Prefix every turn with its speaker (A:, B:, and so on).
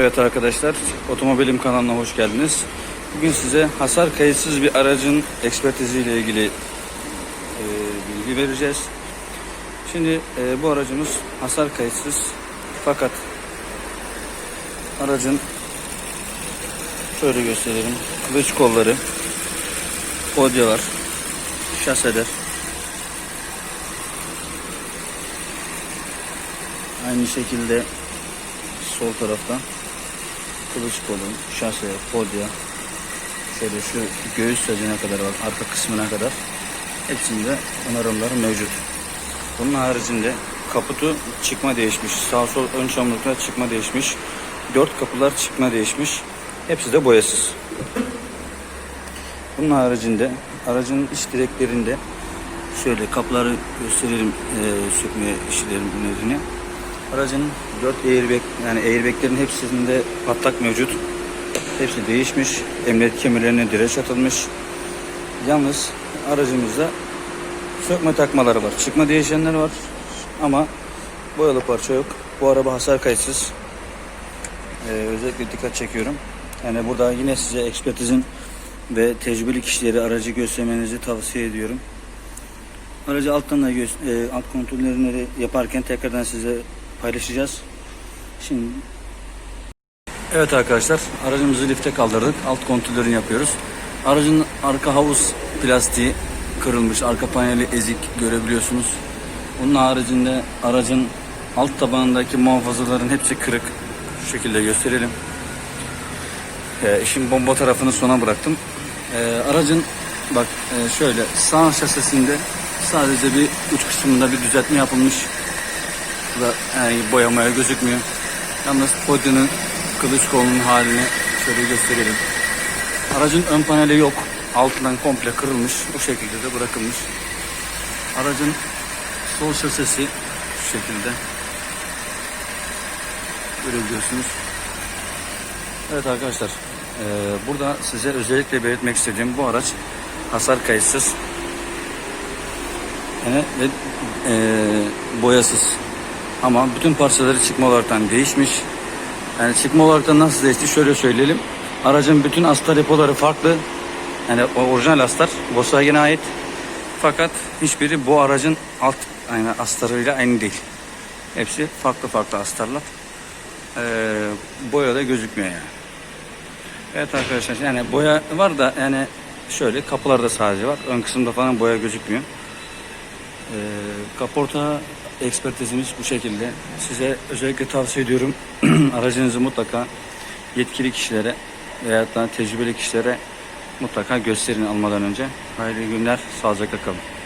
A: Evet arkadaşlar, Otomobilim kanalına hoş geldiniz. Bugün size hasar kayıtsız bir aracın ekspertiziyle ilgili e, bilgi vereceğiz. Şimdi e, bu aracımız hasar kayıtsız fakat aracın şöyle gösterelim. Kılıç kolları, podyalar, şaseler. Aynı şekilde sol tarafta kılıç kolu, şase, podya, şöyle şu göğüs sacına kadar var, arka kısmına kadar hepsinde onarımları mevcut. Bunun haricinde kaputu çıkma değişmiş, sağ sol ön çamurluklar çıkma değişmiş, dört kapılar çıkma değişmiş, hepsi de boyasız. Bunun haricinde aracın iç direklerinde şöyle kapıları gösterelim e, sökme işlemlerini. Aracın 4 airbag yani airbaglerin hepsinde patlak mevcut. Hepsi değişmiş. Emniyet kemerlerine direç atılmış. Yalnız aracımızda sökme takmaları var. Çıkma değişenler var. Ama boyalı parça yok. Bu araba hasar kayıtsız. Ee, özellikle dikkat çekiyorum. Yani burada yine size ekspertizin ve tecrübeli kişileri aracı göstermenizi tavsiye ediyorum. Aracı alttan da e, alt kontrollerini yaparken tekrardan size paylaşacağız. Şimdi Evet arkadaşlar aracımızı lifte kaldırdık. Alt kontrollerini yapıyoruz. Aracın arka havuz plastiği kırılmış. Arka paneli ezik görebiliyorsunuz. Bunun haricinde aracın alt tabanındaki muhafazaların hepsi kırık. Şu şekilde gösterelim. Ee, işin bomba tarafını sona bıraktım. Ee, aracın bak e, şöyle sağ şasisinde sadece bir uç kısmında bir düzeltme yapılmış. Bu da yani boyamaya gözükmüyor. Yalnız podyanın kılıç kolunun halini şöyle gösterelim. Aracın ön paneli yok. Altından komple kırılmış. Bu şekilde de bırakılmış. Aracın sol şasisi şu şekilde. Görebiliyorsunuz. Evet arkadaşlar. eee, burada size özellikle belirtmek istediğim bu araç hasar kayıtsız. Ve eee, boyasız. Ama bütün parçaları çıkma olaraktan değişmiş. Yani çıkma olaraktan nasıl değişti şöyle söyleyelim. Aracın bütün astar depoları farklı. Yani orijinal astar Volkswagen'e ait. Fakat hiçbiri bu aracın alt aynı astarıyla aynı değil. Hepsi farklı farklı astarlar. Ee, boya da gözükmüyor yani. Evet arkadaşlar yani boya var da yani şöyle kapılarda sadece var. Ön kısımda falan boya gözükmüyor. Ee, kaporta ekspertizimiz bu şekilde. Size özellikle tavsiye ediyorum. Aracınızı mutlaka yetkili kişilere veya da tecrübeli kişilere mutlaka gösterin almadan önce. Hayırlı günler, sağlıcakla kalın.